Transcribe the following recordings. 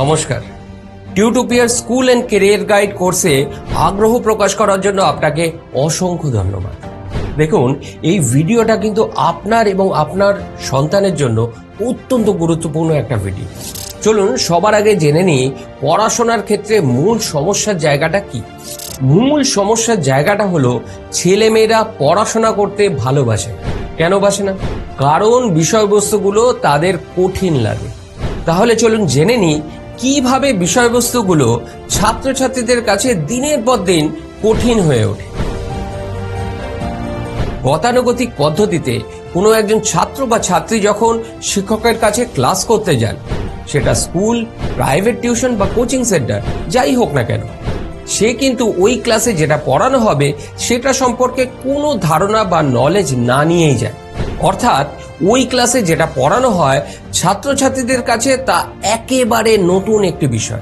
নমস্কার। টিউটোপিয়ার school and career guide কোর্সে আগ্রহ প্রকাশ করার জন্য আপনাকে অসংখ্য ধন্যবাদ। দেখুন, এই ভিডিওটা কিন্তু আপনার এবং আপনার সন্তানের জন্য অত্যন্ত গুরুত্বপূর্ণ একটা ভিডিও চলুন, সবার আগে জেনে নিই পড়াশোনার ক্ষেত্রে মূল সমস্যার জায়গাটা কি। মূল সমস্যার জায়গাটা হলো ছেলেমেয়েরা পড়াশোনা করতে ভালোবাসে। কেন বাসে না? কারণ বিষয়বস্তুগুলো তাদের কঠিন লাগে। তাহলে চলুন জেনে নিই কীভাবে বিষয়বস্তুগুলো ছাত্রছাত্রীদের কাছে দিনের পর দিন কঠিন হয়ে ওঠে? গতানুগতিক পদ্ধতিতে কোনো একজন ছাত্র বা ছাত্রী যখন শিক্ষকের কাছে ক্লাস করতে যান, সেটা স্কুল, প্রাইভেট টিউশন বা কোচিং সেন্টার, যাই হোক না কেন, সে কিন্তু ওই ক্লাসে যেটা পড়ানো হবে, সেটা সম্পর্কে কোনো ধারণা বা নলেজ না নিয়েই যায়। অর্থাৎ ওই ক্লাসে যেটা পড়ানো হয়, ছাত্রছাত্রীদের কাছে তা একেবারে নতুন একটি বিষয়।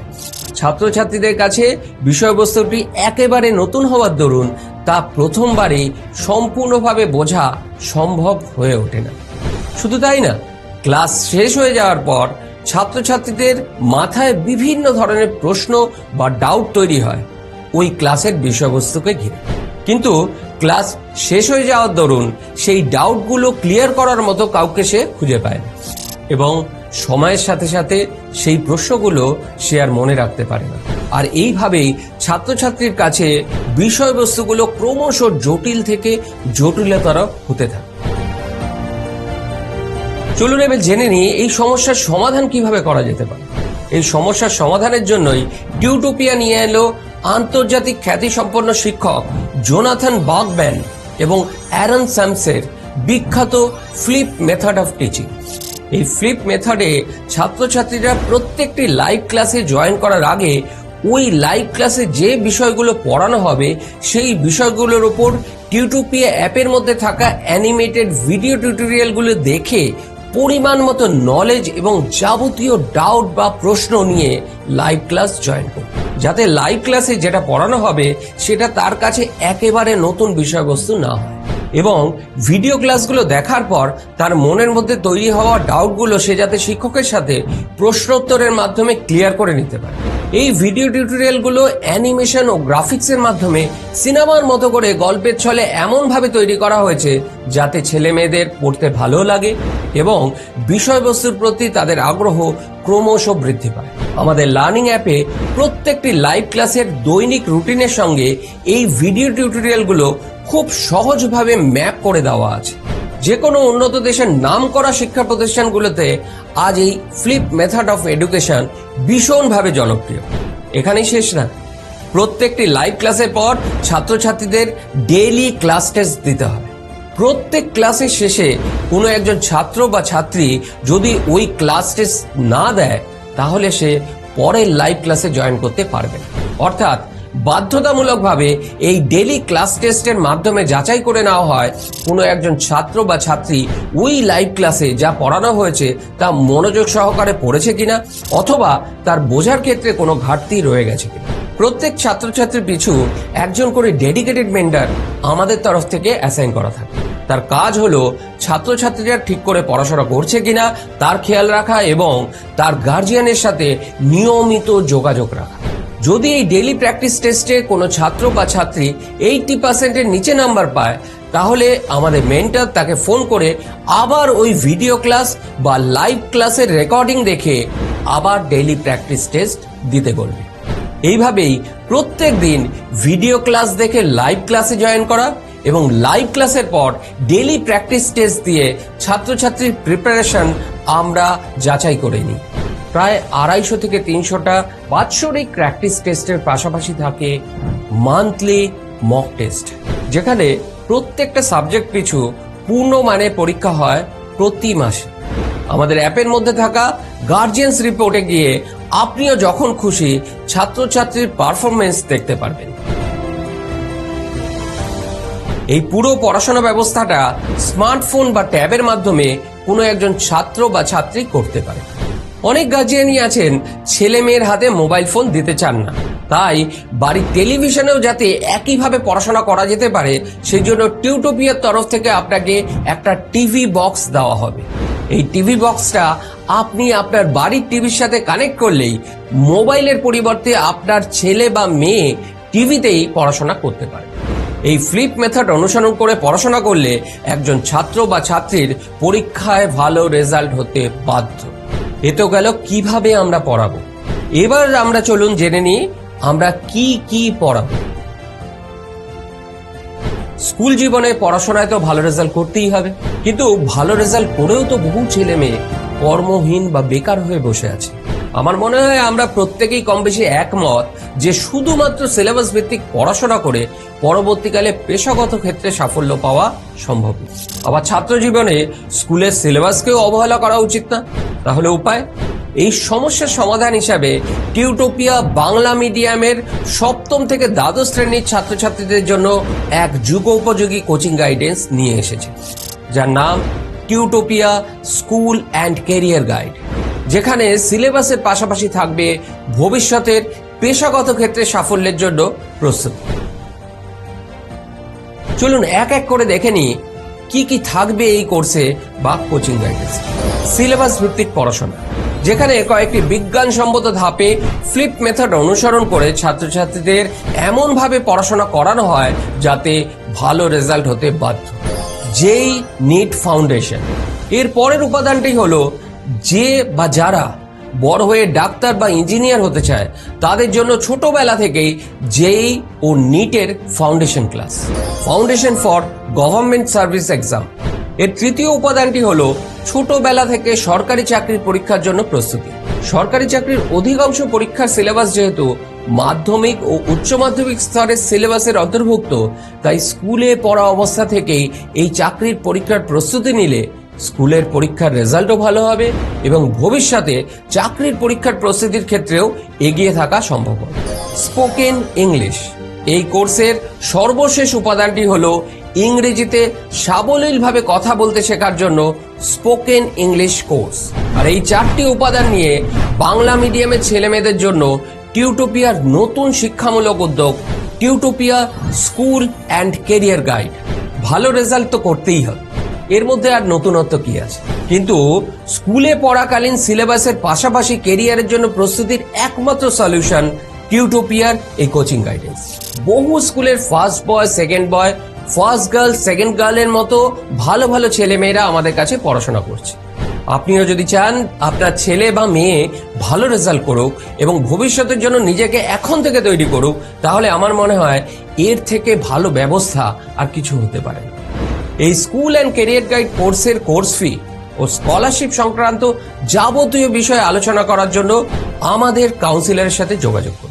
ছাত্রছাত্রীদের কাছে বিষয়বস্তুটি একেবারে নতুন হওয়ার দরুন তা প্রথমবারেই সম্পূর্ণভাবে বোঝা সম্ভব হয়ে ওঠে না। শুধু তাই না ক্লাস শেষ হয়ে যাওয়ার পর ছাত্রছাত্রীদের মাথায় বিভিন্ন ধরনের প্রশ্ন বা ডাউট তৈরি হয়। ওই ক্লাসের বিষয়বস্তুকে ঘিরে। কিন্তু ক্লাস শেষ হয়ে যাওয়ার দরুন সেই ডাউটগুলো ক্লিয়ার করার মতো কাউকে সে খুঁজে পায়। এবং সময়ের সাথে সাথে সেই প্রশ্নগুলো সে আর মনে রাখতে পারে না। আর এইভাবেই ছাত্রছাত্রীর কাছে বিষয়বস্তুগুলো ক্রমশ জটিল থেকে জটিলতর হতে থাকে। চলুন এবার জেনে নিই এই সমস্যার সমাধান কীভাবে করা যেতে পারে। এই সমস্যার সমাধানের জন্যই টিউটোপিয়া নিয়ে এলো আন্তর্জাতিক খ্যাতিসম্পন্ন শিক্ষক জোনাথন বাগম্যান এবং অ্যারন স্যামসের বিখ্যাত ফ্লিপ মেথড অফ টিচিং। এই ফ্লিপ মেথডে ছাত্রছাত্রীরা প্রত্যেকটি লাইভ ক্লাসে জয়েন করার আগে ওই লাইভ ক্লাসে যে বিষয়গুলো পড়ানো হবে, সেই বিষয়গুলোর ওপর টিউটোপিয়া অ্যাপের মধ্যে থাকা অ্যানিমেটেড ভিডিও টিউটোরিয়ালগুলো দেখে পরিমাণ মতো নলেজ এবং যাবতীয় ডাউট বা প্রশ্ন নিয়ে লাইভ ক্লাস জয়েন করবে যাতে লাইভ ক্লাসে যেটা পড়ানো হবে, সেটা তার কাছে একেবারে নতুন বিষয়বস্তু না হয়। এবং ভিডিও ক্লাসগুলো দেখার পর তার মনের মধ্যে তৈরি হওয়া ডাউটগুলো সে যাতে শিক্ষকের সাথে প্রশ্নোত্তরের মাধ্যমে ক্লিয়ার করে নিতে পারে। এই ভিডিও টিউটোরিয়ালগুলো অ্যানিমেশন ও গ্রাফিক্সের মাধ্যমে সিনেমার মতো করে গল্পের ছলে এমনভাবে তৈরি করা হয়েছে যাতে ছেলে মেয়েদের পড়তে ভালো লাগে এবং বিষয়বস্তুর প্রতি তাদের আগ্রহ ক্রমশ বৃদ্ধি পায়। আমাদের লার্নিং অ্যাপে প্রত্যেকটি লাইভ ক্লাসের দৈনিক রুটিনের সঙ্গে এই ভিডিও টিউটোরিয়ালগুলো খুব সহজভাবে ম্যাপ করে দেওয়া আছে। যে কোনো উন্নত দেশের নাম করা শিক্ষা প্রতিষ্ঠানগুলোতে আজ এই ফ্লিপ মেথড অফ এডুকেশন ভীষণভাবে জনপ্রিয়। এখানেই শেষ না। প্রত্যেকটি লাইভ ক্লাসের পর ছাত্রছাত্রীদের ডেইলি ক্লাস টেস্ট দিতে হবে। প্রত্যেক ক্লাসের শেষে কোনো একজন ছাত্র বা ছাত্রী যদি ওই ক্লাস টেস্ট না দেয়, তাহলে সে পরের লাইভ ক্লাসে জয়েন করতে পারবে অর্থাৎ বাধ্যতামূলকভাবে এই ডেলি ক্লাস টেস্টের মাধ্যমে যাচাই করে নেওয়া হয় কোনো একজন ছাত্র বা ছাত্রী ওই লাইভ ক্লাসে যা পড়ানো হয়েছে তা মনোযোগ সহকারে পড়েছে কিনা অথবা তার বোঝার ক্ষেত্রে কোনো ঘাটতি রয়ে গেছে কিনা। প্রত্যেক ছাত্রছাত্রীর পিছু একজন করে ডেডিকেটেড মেন্টার আমাদের তরফ থেকে অ্যাসাইন করা থাকে। তার কাজ হলো ছাত্রছাত্রীরা ঠিক করে পড়াশোনা করছে কিনা, তার খেয়াল রাখা এবং তার গার্জিয়ানের সাথে নিয়মিত যোগাযোগ রাখা। যদি এই ডেইলি প্র্যাকটিস টেস্টে কোনো ছাত্র বা ছাত্রী এইটটি পার্সেন্টের নিচে নাম্বার পায়, তাহলে আমাদের মেন্টার তাকে ফোন করে আবার ওই ভিডিও ক্লাস বা লাইভ ক্লাসের রেকর্ডিং দেখে আবার ডেইলি প্র্যাকটিস টেস্ট দিতে বলবে। এইভাবেই প্রত্যেক দিন ভিডিও ক্লাস দেখে লাইভ ক্লাসে জয়েন করা এবং লাইভ ক্লাসের পর ডেলি প্র্যাকটিস টেস্ট দিয়ে ছাত্রছাত্রীর প্রিপারেশন আমরা যাচাই করে নিই। প্রায় আড়াইশো থেকে তিনশোটা বাৎসরিক প্র্যাকটিস টেস্টের পাশাপাশি থাকে মান্থলি মক টেস্ট যেখানে প্রত্যেকটা সাবজেক্ট পিছু পূর্ণ মানে পরীক্ষা হয় প্রতি মাসে। আমাদের অ্যাপের মধ্যে থাকা গার্জিয়ান্স রিপোর্টে গিয়ে আপনিও যখন খুশি ছাত্রছাত্রীর পারফরমেন্স দেখতে পারবেন। এই পুরো পড়াশোনা ব্যবস্থাটা স্মার্টফোন বা ট্যাবের মাধ্যমে কোনো একজন ছাত্র বা ছাত্রী করতে পারে। অনেক গার্জিয়ানই আছেন, ছেলে মেয়ের হাতে মোবাইল ফোন দিতে চান না। তাই বাড়ির টেলিভিশনেও যাতে একইভাবে পড়াশোনা করা যেতে পারে সেই জন্য টিউটোপিয়ার তরফ থেকে আপনাকে একটা টিভি বক্স দেওয়া হবে। এই টিভি বক্সটা আপনি আপনার বাড়ির টিভির সাথে কানেক্ট করলেই মোবাইলের পরিবর্তে আপনার ছেলে বা মেয়ে টিভিতেই পড়াশোনা করতে পারে। এই ফ্লিপ মেথড অনুসরণ করে পড়াশোনা করলে একজন ছাত্র বা ছাত্রীর পরীক্ষায় ভালো রেজাল্ট হতে বাধ্য। এ তো গেল কীভাবে আমরা পড়াবো? এবার আমরা চলুন জেনে নিই আমরা কি কি পড়াবো। স্কুল জীবনে পড়াশোনায় তো ভালো রেজাল্ট করতেই হবে, কিন্তু ভালো রেজাল্ট করেও তো বহু ছেলে মেয়ে কর্মহীন বা বেকার হয়ে বসে আছে। আমার মনে হয় আমরা প্রত্যেকেই কম বেশি একমত যে শুধুমাত্র সিলেবাস ভিত্তিক পড়াশোনা করে পরবর্তীকালে পেশাগত ক্ষেত্রে সাফল্য পাওয়া সম্ভব আবার ছাত্র জীবনে স্কুলের সিলেবাসকেও অবহেলা করা উচিত না। তাহলে উপায়? এই সমস্যার সমাধান হিসাবে টিউটোপিয়া বাংলা মিডিয়ামের সপ্তম থেকে দ্বাদশ শ্রেণির ছাত্রছাত্রীদের জন্য এক যুগোপযোগী কোচিং গাইডেন্স নিয়ে এসেছে, যার নাম Tutopia school and career guide, যেখানে সিলেবাসের পাশাপাশি থাকবে ভবিষ্যতের পেশাগত ক্ষেত্রে সাফল্যের জন্য প্রস্তুতি। চলুন এক এক করে দেখে নিই কি কি থাকবে এই কোর্সে বা কোচিং গাইডেন্স সিলেবাস ভিত্তিক পড়াশোনা, যেখানে কয়েকটি বিজ্ঞানসম্মত ধাপে ফ্লিপ মেথড অনুসরণ করে ছাত্রছাত্রীদের এমনভাবে পড়াশোনা করানো হয় যাতে ভালো রেজাল্ট হতে বাধ্য। যেই নিট ফাউন্ডেশন এর পরের উপাদানটি হলো যে বা যারা বড় হয়ে ডাক্তার বা ইঞ্জিনিয়ার হতে চায়, তাদের জন্য ছোটবেলা থেকেই জেই ও নিটের foundation class. Foundation for government service exam. এর তৃতীয় উপাদানটি হলো ছোটবেলা থেকে সরকারি চাকরির পরীক্ষার জন্য প্রস্তুতি। সরকারি চাকরির অধিকাংশ পরীক্ষার সিলেবাস যেহেতু মাধ্যমিক ও উচ্চ মাধ্যমিক স্তরের সিলেবাসের অন্তর্ভুক্ত, তাই স্কুলে পড়া অবস্থা থেকেই এই চাকরির পরীক্ষার প্রস্তুতি নিলে স্কুলের পরীক্ষার রেজাল্টও ভালো হবে এবং ভবিষ্যতে চাকরির পরীক্ষার প্রস্তুতির ক্ষেত্রেও এগিয়ে থাকা সম্ভব হবে। Spoken English. এই কোর্সের সর্বশেষ উপাদানটি হল ইংরেজিতে সাবলীলভাবে কথা বলতে শেখার জন্য স্পোকেন ইংলিশ কোর্স। আর এই চারটি উপাদান নিয়ে বাংলা মিডিয়ামের ছেলেমেয়েদের জন্য টিউটোপিয়ার নতুন শিক্ষামূলক উদ্যোগ Tutopia school and career guide. ভালো রেজাল্ট তো করতেই হবে। এর মধ্যে আর নতুনত্ব কি আছে? কিন্তু স্কুলে পড়াকালীন সিলেবাসের পাশাপাশি কেরিয়ারের জন্য প্রস্তুতির একমাত্র সলিউশন কিউটোপিয়ার, এই কোচিং গাইডেন্স। বহু স্কুলের first boy, second boy, first girl, second গার্লের মতো ভালো ভালো ছেলেমেয়েরা আমাদের কাছে পড়াশোনা করছে। আপনিও যদি চান আপনার ছেলে বা মেয়ে ভালো রেজাল্ট করুক এবং ভবিষ্যতের জন্য নিজেকে এখন থেকে তৈরি করুক, তাহলে আমার মনে হয় এর থেকে ভালো ব্যবস্থা আর কিছু হতে পারে এই স্কুল অ্যান্ড কেরিয়ার গাইড কোর্সের কোর্স ফি ও স্কলারশিপ সংক্রান্ত যাবতীয় বিষয়ে আলোচনা করার জন্য আমাদের কাউন্সিলরের সাথে যোগাযোগ করুন।